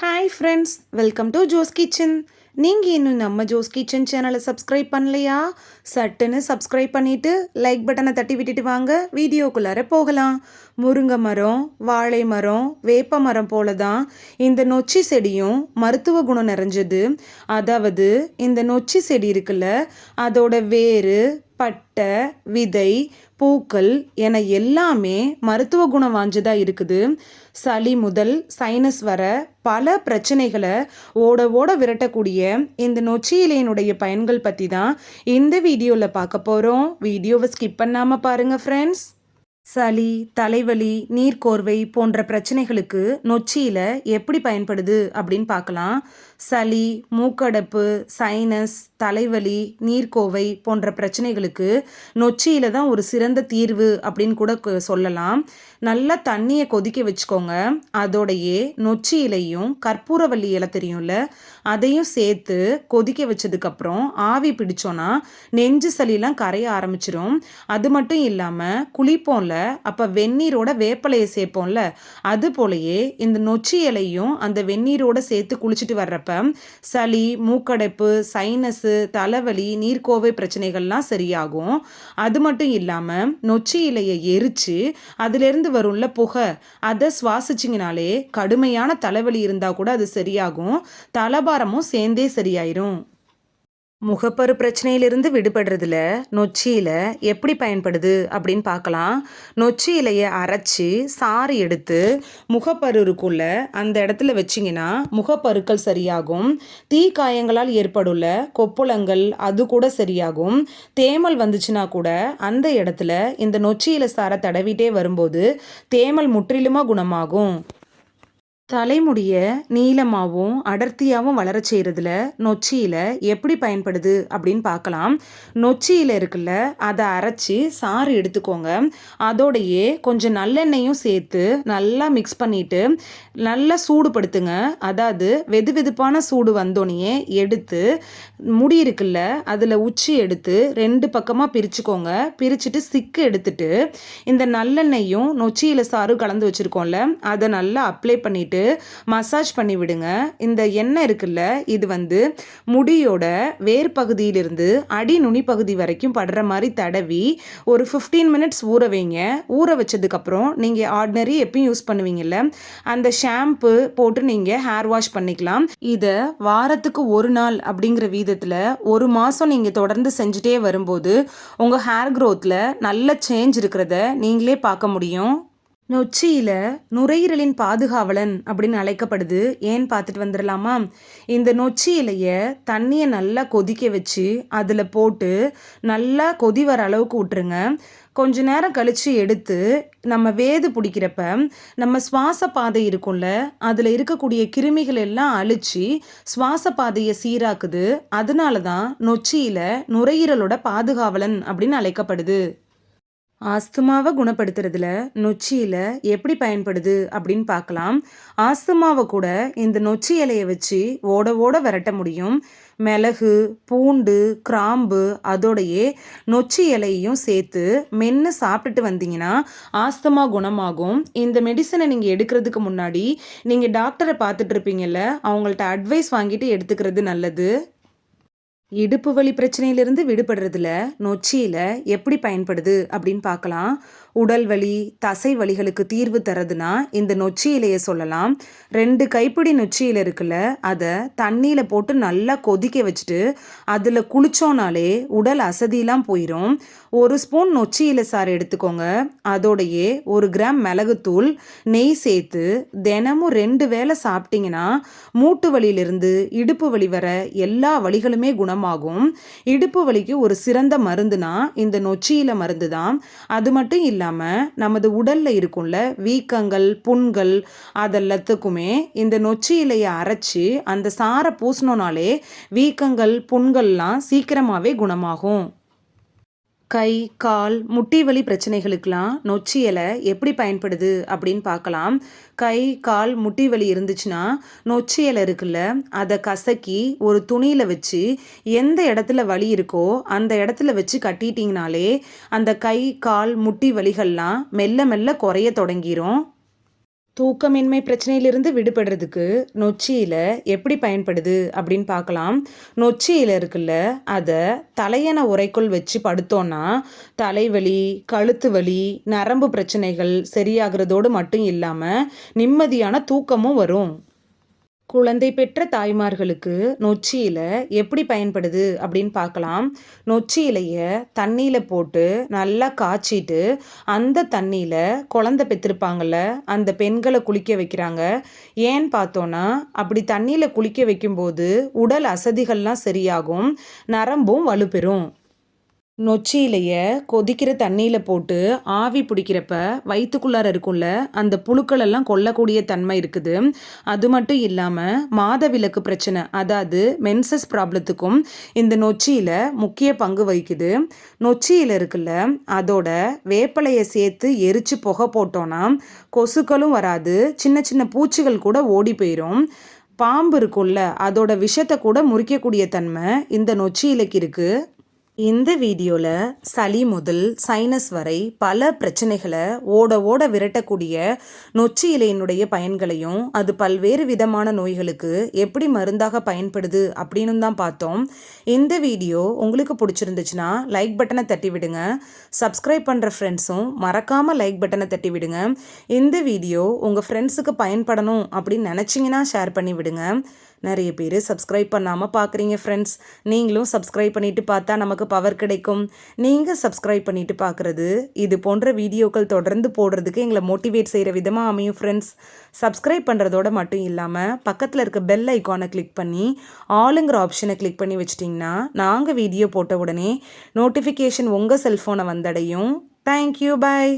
Hi friends welcome to Jo's kitchen நீங்கள் இன்னும் நம்ம ஜோஸ் கிச்சன் சேனலை சப்ஸ்கிரைப் பண்ணலையா? சட்டுன்னு சப்ஸ்கிரைப் பண்ணிவிட்டு லைக் பட்டனை தட்டி விட்டுட்டு வாங்க. வீடியோக்குள்ளார போகலாம். முருங்கை மரம் வாழை மரம் வேப்ப மரம் போல தான் இந்த நொச்சி செடியும் மருத்துவ குணம் நிறைஞ்சது. அதாவது இந்த நொச்சி செடி இருக்குல்ல அதோட வேறு பட்டை விதை பூக்கள் என எல்லாமே மருத்துவ குணம் வாஞ்சதாக இருக்குது. சளி முதல் சைனஸ் வர பல பிரச்சனைகளை ஓட ஓட விரட்டக்கூடிய இந்த நொச்சியிலையினுடைய பயன்கள் பற்றி தான் இந்த வீடியோவில் பார்க்க போகிறோம் வீடியோவை ஸ்கிப் பண்ணாமல் பாருங்கள் ஃப்ரெண்ட்ஸ் சளி தலைவலி நீர்க்கோர்வை போன்ற பிரச்சனைகளுக்கு நொச்சியில் எப்படி பயன்படுது அப்படின்னு பார்க்கலாம். சளி மூக்கடப்பு சைனஸ் தலைவலி நீர்க்கோவை போன்ற பிரச்சனைகளுக்கு நொச்சியில் தான் ஒரு சிறந்த தீர்வு அப்படின்னு கூட சொல்லலாம். நல்லா தண்ணியை கொதிக்க வச்சுக்கோங்க. அதோடையே நொச்சி இலையும் கற்பூரவல்லி இலை தெரியும்ல அதையும் சேர்த்து கொதிக்க வச்சதுக்கப்புறம் ஆவி பிடிச்சோன்னா நெஞ்சு சளியெலாம் கரைய ஆரம்பிச்சிரும். அது மட்டும் இல்லாமல் குளிப்போம்ல அப்போ வெந்நீரோட வேப்பலையை சேர்ப்போம்ல அது போலயே இந்த நொச்சி இலையும் அந்த வெந்நீரோட சேர்த்து குளிச்சுட்டு வர்றப்ப சளி மூக்கடைப்பு சைனஸு தலைவலி நீர்க்கோவை பிரச்சனைகள்லாம் சரியாகும். அது மட்டும் இல்லாமல் நொச்சி இலையை எரித்து அதுலேருந்து வரும்ல புகை அதை சுவாசிச்சிங்கனாலே கடுமையான தலைவலி இருந்தால் கூட அது சரியாகும். தலபாரமும் சேர்ந்தே சரியாயிரும். முகப்பரு பிரச்சனையிலிருந்து விடுபடுறதுல நொச்சியில் எப்படி பயன்படுது அப்படின்னு பார்க்கலாம். நொச்சி இலையை அரைச்சி சாறு எடுத்து முகப்பரு இருக்குள்ள அந்த இடத்துல வச்சிங்கன்னா முகப்பருக்கள் சரியாகும். தீ காயங்களால் ஏற்படுள்ள கொப்புளங்கள் அது கூட சரியாகும். தேமல் வந்துச்சுன்னா கூட அந்த இடத்துல இந்த நொச்சியில சாரை தடவிட்டே வரும்போது தேமல் முற்றிலுமாக குணமாகும். தலைமுடிய நீளமாகவும் அடர்த்தியாகவும் வளர செய்கிறதுல நொச்சியில் எப்படி பயன்படுது அப்படின்னு பார்க்கலாம். நொச்சியில் இருக்குல்ல அதை அரைச்சி சாறு எடுத்துக்கோங்க. அதோடையே கொஞ்சம் நல்லெண்ணெயும் சேர்த்து நல்லா மிக்ஸ் பண்ணிவிட்டு நல்லா சூடுபடுத்துங்க. அதாவது வெது வெதுப்பான சூடு வந்தோடனே எடுத்து முடி இருக்குல்ல அதில் உச்சி எடுத்து ரெண்டு பக்கமாக பிரிச்சுக்கோங்க. பிரிச்சுட்டு சிக்கு எடுத்துட்டு இந்த நல்லெண்ணெயும் நொச்சியில் சாறு கலந்து வச்சுருக்கோம்ல அதை நல்லா அப்ளை பண்ணிவிட்டு போட்டு மசாஜ் பண்ணி விடுங்க. இந்த எண்ணெய் இருக்குல்ல இது வந்து முடியோட வேர் பகுதியிலிருந்து அடி நுனி பகுதி வரைக்கும் படுற மாதிரி தடவி ஒரு ஃபிஃப்டீன் மினிட்ஸ் ஊற வைங்க. ஊற வச்சதுக்கப்புறம் நீங்கள் ஆர்டினரி எப்பயும் யூஸ் பண்ணுவீங்கல்ல அந்த ஷாம்பு போட்டு நீங்கள் ஹேர் வாஷ் பண்ணிக்கலாம். இதை வாரத்துக்கு ஒரு நாள் அப்படிங்கிற வீதத்தில் ஒரு மாதம் நீங்கள் தொடர்ந்து செஞ்சுட்டே வரும்போது உங்கள் ஹேர் க்ரோத்தில் நல்ல சேஞ்ச் இருக்கிறத நீங்களே பார்க்க முடியும். நொச்சியில் நுரையீரலின் பாதுகாவலன் அப்படின்னு அழைக்கப்படுது. ஏன் பார்த்துட்டு வந்துடலாமா இந்த நொச்சி இலையை தண்ணியை நல்லா கொதிக்க வச்சு அதில் போட்டு நல்லா கொதி வர அளவுக்கு விட்டுருங்க. கொஞ்ச நேரம் கழித்து எடுத்து நம்ம வேது பிடிக்கிறப்ப நம்ம சுவாச பாதை இருக்கும்ல அதில் இருக்கக்கூடிய கிருமிகள் எல்லாம் அழிச்சு சுவாச பாதையை சீராக்குது. அதனால தான் நொச்சியில் நுரையீரலோட பாதுகாவலன் அப்படின்னு அழைக்கப்படுது. ஆஸ்துமாவை குணப்படுத்துறதுல நொச்சியில் எப்படி பயன்படுது அப்படின்னு பார்க்கலாம். ஆஸ்துமாவை கூட இந்த நொச்சி இலையை வச்சு ஓட ஓட விரட்ட முடியும். மிளகு பூண்டு கிராம்பு அதோடையே நொச்சி இலையையும் சேர்த்து மென்று சாப்பிட்டுட்டு வந்தீங்கன்னா ஆஸ்துமா குணமாகும். இந்த மெடிசனை நீங்கள் எடுக்கிறதுக்கு முன்னாடி நீங்கள் டாக்டரை பார்த்துட்டு இருப்பீங்கல்ல அவங்கள்ட்ட அட்வைஸ் வாங்கிட்டு எடுத்துக்கிறது நல்லது. இடுப்பு வலி பிரச்சனையிலிருந்து விடுபடுறதுல நொச்சியில் எப்படி பயன்படுது அப்படின்னு பார்க்கலாம். உடல் வலி தசை வலிகளுக்கு தீர்வு தரதுன்னா இந்த நொச்சி இலையை சொல்லலாம். ரெண்டு கைப்பிடி நொச்சி இலை இருக்குல்ல அதை தண்ணியில் போட்டு நல்லா கொதிக்க வச்சுட்டு அதில் குளிச்சோனாலே உடல் அசதியெலாம் போயிடும் ஒரு ஸ்பூன் நொச்சி இலை சாறு எடுத்துக்கோங்க. அதோடையே ஒரு கிராம் மிளகுத்தூள் நெய் சேர்த்து தினமும் ரெண்டு வேளை சாப்பிட்டீங்கன்னா மூட்டு வலியிலிருந்து இடுப்பு வலி வர எல்லா வலிகளுமே குணமாகும். இடுப்பு வலிக்கு ஒரு சிறந்த மருந்துனா இந்த நொச்சியில மருந்து தான் அது மட்டும் இல்லை இல்லாமல் நமது உடலில் இருக்கும்ல வீக்கங்கள் புண்கள் அதெல்லாத்துக்குமே இந்த நொச்சி இலையை அரைச்சி அந்த சாரை பூசினோனாலே வீக்கங்கள் புண்கள்லாம் சீக்கிரமாகவே குணமாகும். கை கால் முட்டி வலி பிரச்சனைகளுக்கெல்லாம் நொச்சி இலை எப்படி பயன்படுது அப்படின்னு பார்க்கலாம். கை கால் முட்டி வலி இருந்துச்சுன்னா நொச்சி இலை இருக்குல்ல அதை கசக்கி ஒரு துணியில் வச்சு எந்த இடத்துல வலி இருக்கோ அந்த இடத்துல வச்சு கட்டிட்டிங்கனாலே அந்த கை கால் முட்டி வலிகள்லாம் மெல்ல மெல்ல குறைய தொடங்கிரும். தூக்கமின்மை பிரச்சனையிலிருந்து விடுபடுறதுக்கு நொச்சியில் எப்படி பயன்படுது அப்படின்னு பார்க்கலாம். நொச்சியில் இருக்குல்ல அதை தலையணை உரைக்குள் வச்சு படுத்தோன்னா தலைவலி கழுத்து வலி நரம்பு பிரச்சனைகள் சரியாகிறதோடு மட்டும் இல்லாமல் நிம்மதியான தூக்கமும் வரும். குழந்தை பெற்ற தாய்மார்களுக்கு நொச்சி இலை எப்படி பயன்படுது அப்படின்னு பார்க்கலாம். நொச்சி இலையை தண்ணியில் போட்டு நல்லா காய்ச்சிட்டு அந்த தண்ணியில் குழந்தை பெற்றிருப்பாங்கள்ல அந்த பெண்களை குளிக்க வைக்கிறாங்க. ஏன்னு பார்த்தோன்னா அப்படி தண்ணியில் குளிக்க வைக்கும்போது உடல் அசதிகள்லாம் சரியாகும் நரம்பும் வலுப்பெறும். நொச்சியிலையை கொதிக்கிற தண்ணியில் போட்டு ஆவி பிடிக்கிறப்ப வயிற்றுக்குள்ளார இருக்கும்ல அந்த புழுக்களெல்லாம் கொல்லக்கூடிய தன்மை இருக்குது. அது மட்டும் இல்லாமல் மாத விளக்கு பிரச்சனை அதாவது மென்சஸ் ப்ராப்ளத்துக்கும் இந்த நொச்சியில் முக்கிய பங்கு வகிக்குது. நொச்சியில் இருக்குல்ல அதோட வேப்பலையை சேர்த்து எரித்து புகை போட்டோன்னா கொசுக்களும் வராது சின்ன சின்ன பூச்சிகள் கூட ஓடி போயிடும் பாம்பு இருக்கும்ல அதோட விஷத்தை கூட முறிக்கக்கூடிய தன்மை இந்த நொச்சி இலைக்கு இருக்குது இந்த வீடியோவில் சளி முதல் சைனஸ் வரை பல பிரச்சனைகளை ஓட ஓட விரட்டக்கூடிய நொச்சி இலையினுடைய பயன்களையும் அது பல்வேறு விதமான நோய்களுக்கு எப்படி மருந்தாக பயன்படுது அப்படின்னு தான் பார்த்தோம். இந்த வீடியோ உங்களுக்கு பிடிச்சிருந்துச்சுன்னா லைக் பட்டனை தட்டி விடுங்க. சப்ஸ்கிரைப் பண்ணுற ஃப்ரெண்ட்ஸும் மறக்காமல் லைக் பட்டனை தட்டி விடுங்க. இந்த வீடியோ உங்கள் ஃப்ரெண்ட்ஸுக்கு பயன்படணும் அப்படின்னு நினச்சிங்கன்னா ஷேர் பண்ணி விடுங்க. நிறைய பேர் சப்ஸ்கிரைப் பண்ணாமல் பார்க்குறீங்க ஃப்ரெண்ட்ஸ் நீங்களும் சப்ஸ்கிரைப் பண்ணிவிட்டு பார்த்தா நமக்கு பவர் கிடைக்கும். நீங்கள் சப்ஸ்கிரைப் பண்ணிவிட்டு பார்க்குறது இது போன்ற வீடியோக்கள் தொடர்ந்து போடுறதுக்கு எங்களை மோட்டிவேட் செய்கிற விதமாக அமையும் ஃப்ரெண்ட்ஸ் சப்ஸ்கிரைப் பண்ணுறதோட மட்டும் இல்லாமல் பக்கத்தில் இருக்க பெல் ஐக்கானை கிளிக் பண்ணி ஆளுங்கிற ஆப்ஷனை கிளிக் பண்ணி வச்சிட்டிங்கன்னா நாங்கள் வீடியோ போட்ட உடனே நோட்டிஃபிகேஷன் உங்கள் செல்ஃபோனை வந்தடையும். Thank you bye